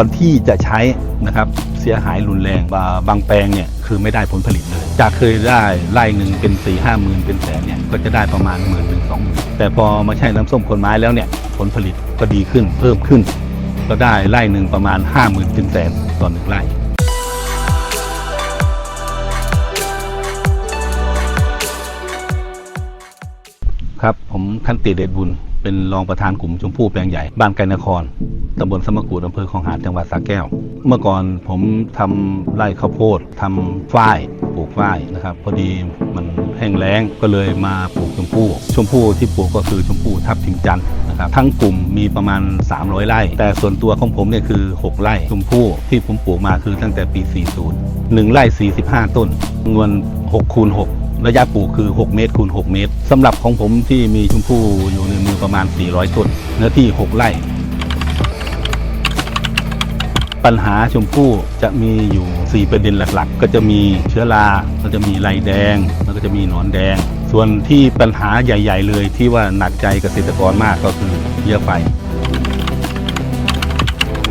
ก่อนที่จะใช้นะครับเสียหายรุนแรงบาบางแปลงเนี่ยคือไม่ได้ผลผลิตเลย จากเคยได้ไร่หนึ่งเป็น4ี่ห้าหมื่นเป็นแสนเนี่ยก็จะได้ประมาณหมื่นถึงสองหมื่นแต่พอมาใช้น้ำส้มคนไม้แล้วเนี่ยผลผลิตก็ดีขึ้นเพิ่มขึ้น ก็ได้ไร่หนึ่งประมาณ 5 0,000ถึงแสนต่อหนึ่งไร่ ครับ ผมคันติเดชบุญ เป็นรองประธานกลุ่มชมพู่แปลงใหญ่ บ้านไกรนครตำบลสมกูดอำเภอคลองหาดจังหวัดสระแก้ว เมื่อก่อนผมทำไร่ข้าวโพดทำฝ้ายปลูกฝ้ายนะครับ พอดีมันแห้งแล้งก็เลยมาปลูกชมพู่ชมพู่ที่ปลูกก็คือชมพู่ทับทิมจันทร์นะครับทั้งกลุ่มมีประมาณ 300 ไร่ แต่ส่วนตัวของผมเนี่ยคือ 6 ไร่ชมพู่ที่ผมปลูกมาคือตั้งแต่ปี 40 1ไร่45 ต้นจำนวน6คูณ6 ระยะปลูกคือ 6 เมตรคูณ6 เมตรสำหรับของผมที่มีชมพู่อยู่ในมือประมาณ 400 ต้นเนื้อที่ 6 ไร่ ปัญหาชมพู่จะมีอยู่ 4 ประเด็นหลักๆ ก็จะมีเชื้อราก็จะมีลายแดง แล้วก็จะมีหนอนแดง ส่วนที่ปัญหาใหญ่ ๆ เลยที่ว่าหนักใจเกษตรกรมากก็คือเพี้ยไฟ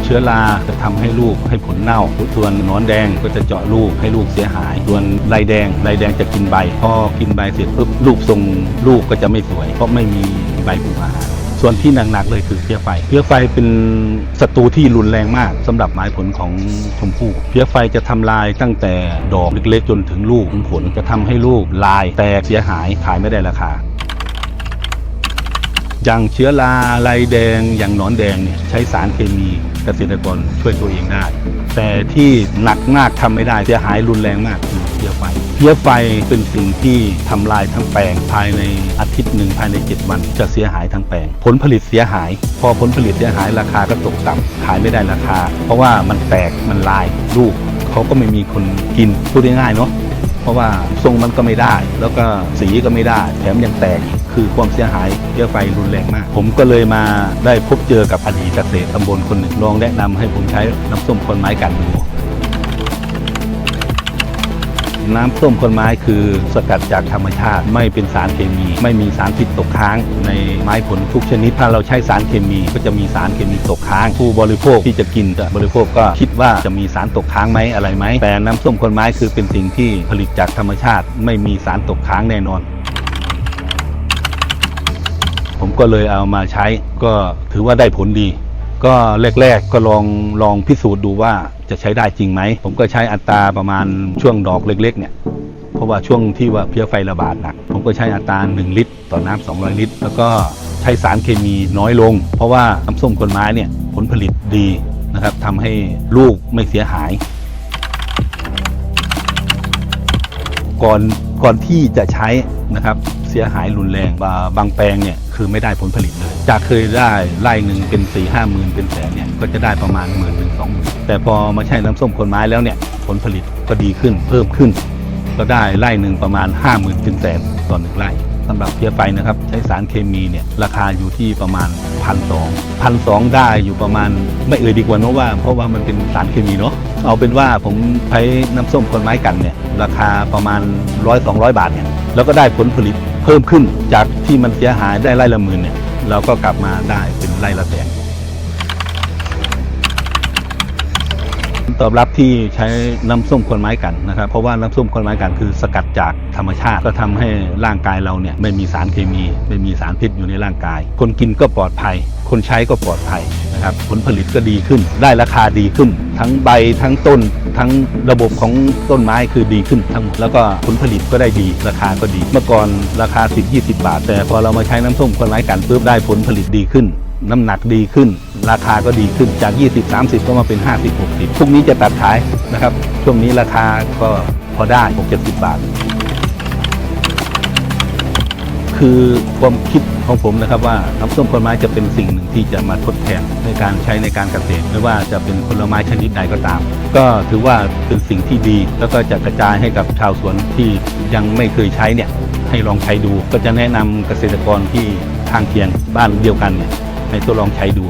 เชื้อราจะทำให้ลูกให้ผลเน่าส่วนหนอนแดงก็จะเจาะลูกให้ลูกเสียหาย ส่วนลายแดงลายแดงจะกินใบ พอกินใบเสร็จปุ๊บลูกทรงลูกก็จะไม่สวย เพราะไม่มีใบปรุงอาหารส่วนที่หนักๆเลยคือเพี้ยไฟ เพี้ยไฟเป็นศัตรูที่รุนแรงมากสำหรับไม้ผลของชมพู่ เพี้ยไฟจะทำลายตั้งแต่ดอกเล็กๆ จนถึงลูกผลจะทำให้ลูกลายแตกเสียหายขายไม่ได้ราคา อย่างเชื้อราลายแดง อย่างหนอนแดงเนี่ยใช้สารเคมีเกษตรกรช่วยตัวเองได้ แต่ที่หนักมากทำไม่ได้เสียหายรุนแรงมากคือเพี้ยไฟเพี้ยไฟเป็นสิ่งที่ทำลายทั้งแปลงภายในอาทิตย์หนึ่งภายใน 7 วัน จะเสียหายทั้งแปลง ผลผลิตเสียหาย พอผลผลิตเสียหายราคาก็ตกต่ำขายไม่ได้ราคา เพราะว่ามันแตกมันลายลูกเขาก็ไม่มีคนกินพูดง่ายๆเนาะ ราะว่าทรงมันก็ไม่ได้ แล้วก็สีก็ไม่ได้ แถมยังแตกอีกคือความเสียหายเยอะไฟรุนแรงมาก ผมก็เลยมาได้พบเจอกับอดีตเกษตรตำบลคนหนึ่งลองแนะนำให้ผมใช้น้ำส้มคนไม้กันดู น้ำส้มคนไม้คือสกัดจากธรรมชาติ ไม่เป็นสารเคมี ไม่มีสารพิษตกค้าง ในไม้ผลทุกชนิด ถ้าเราใช้สารเคมีก็จะมีสารเคมีตกค้าง ผู้บริโภคที่จะกินจะบริโภคก็คิดว่าจะมีสารตกค้างไหมอะไรไหมแต่น้ำส้มคนไม้คือเป็นสิ่งที่ผลิตจากธรรมชาติ ไม่มีสารตกค้างแน่นอนผมก็เลยเอามาใช้ก็ถือว่าได้ผลดี ก็แรกๆก็ลองลองพิสูจน์ดูว่าจะใช้ได้จริงไหม ผมก็ใช้อัตราประมาณช่วงดอกเล็กๆเนี่ยเพราะว่าช่วงที่ว่าเพี้ยไฟระบาดหนัก ผมก็ใช้อัตรา 1 ลิตร ต่อน้ำ200 ลิตร แล้วก็ใช้สารเคมีน้อยลง เพราะว่าน้ำส้มคนไม้เนี่ยผลผลิตดีนะครับทำให้ลูกไม่เสียหาย ก่อน ก่อนที่จะใช้นะครับเสียหายรุนแรงบาบางแปลงเนี่ยคือไม่ได้ผลผลิตเลย จากเคยได้ไร่หนึ่งเป็น4ี่ห้าหมื่นเป็นแสนเนี่ยก็จะได้ประมาณหมื่นถึงสองหมื่นแต่พอมาใช้น้ำส้มคนไม้แล้วเนี่ยผลผลิตก็ดีขึ้นเพิ่มขึ้น ก็ได้ไร่หนึ่งประมาณ 5 0,000ถึงแสนต่อหนึ่งไร่ สำหรับเพี้ยไฟนะครับ ใช้สารเคมีเนี่ยราคาอยู่ที่ประมาณพันสองพันสองได้อยู่ประมาณไม่เอ่ยดีกว่าเนะว่าเพราะว่ามันเป็นสารเคมีเนาะเอาเป็นว่าผมใช้น้ำส้มคนไม้กันเนี่ยราคาประมาณร้อยสองร้อยบาทเนี่ยแล้วก็ได้ผลผลิตเพิ่มขึ้นจากที่มันเสียหายได้ไร่ละหมื่นเนี่ยเราก็กลับมาได้เป็นไร่ละแสน ตอบรับที่ใช้น้ำส้มคนไม้กันนะครับเพราะว่าน้ำส้มคนไม้กันคือสกัดจากธรรมชาติก็ทำให้ร่างกายเราเนี่ยไม่มีสารเคมี ไม่มีสารพิษอยู่ในร่างกาย คนกินก็ปลอดภัย คนใช้ก็ปลอดภัยนะครับผลผลิตก็ดีขึ้น ได้ราคาดีขึ้น ทั้งใบทั้งต้น ทั้งระบบของต้นไม้คือดีขึ้นทั้งหมดแล้วก็ผลผลิตก็ได้ดีราคาก็ดี เมื่อก่อนราคา 10-20 บาท แต่พอเรามาใช้น้ำส้มคนไม้กันปุ๊บได้ผลผลิตดีขึ้น น้ำหนักดีขึ้น ราคาก็ดีขึ้นจาก 20 30 ก็มาเป็น 50 60พรุ่งนี้จะตัดขายนะครับ ช่วงนี้ราคาก็พอได้6 70 บาท คือความคิดของผมนะครับว่าน้ำส้มผลไม้จะเป็นสิ่งหนึ่งที่จะมาทดแทนในการใช้ในการเกษตร ไม่ว่าจะเป็นผลไม้ชนิดใดก็ตาม ก็ถือว่าเป็นสิ่งที่ดี แล้วก็จะกระจายให้กับชาวสวนที่ยังไม่เคยใช้เนี่ยให้ลองใช้ดู ก็จะแนะนำเกษตรกรที่ข้างเคียงบ้านเดียวกันเนี่ยให้ทดลองใช้ดู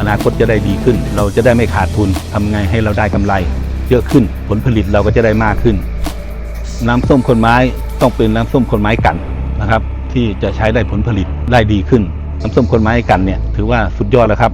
อนาคตจะได้ดีขึ้น เราจะได้ไม่ขาดทุนทำไงให้เราได้กำไร เยอะขึ้นผลผลิตเราก็จะได้มากขึ้น น้ำส้มคนไม้ต้องเป็นน้ำส้มคนไม้กันนะครับ ที่จะใช้ได้ผลผลิตได้ดีขึ้น น้ำส้มคนไม้กันเนี่ยถือว่าสุดยอดแล้วครับ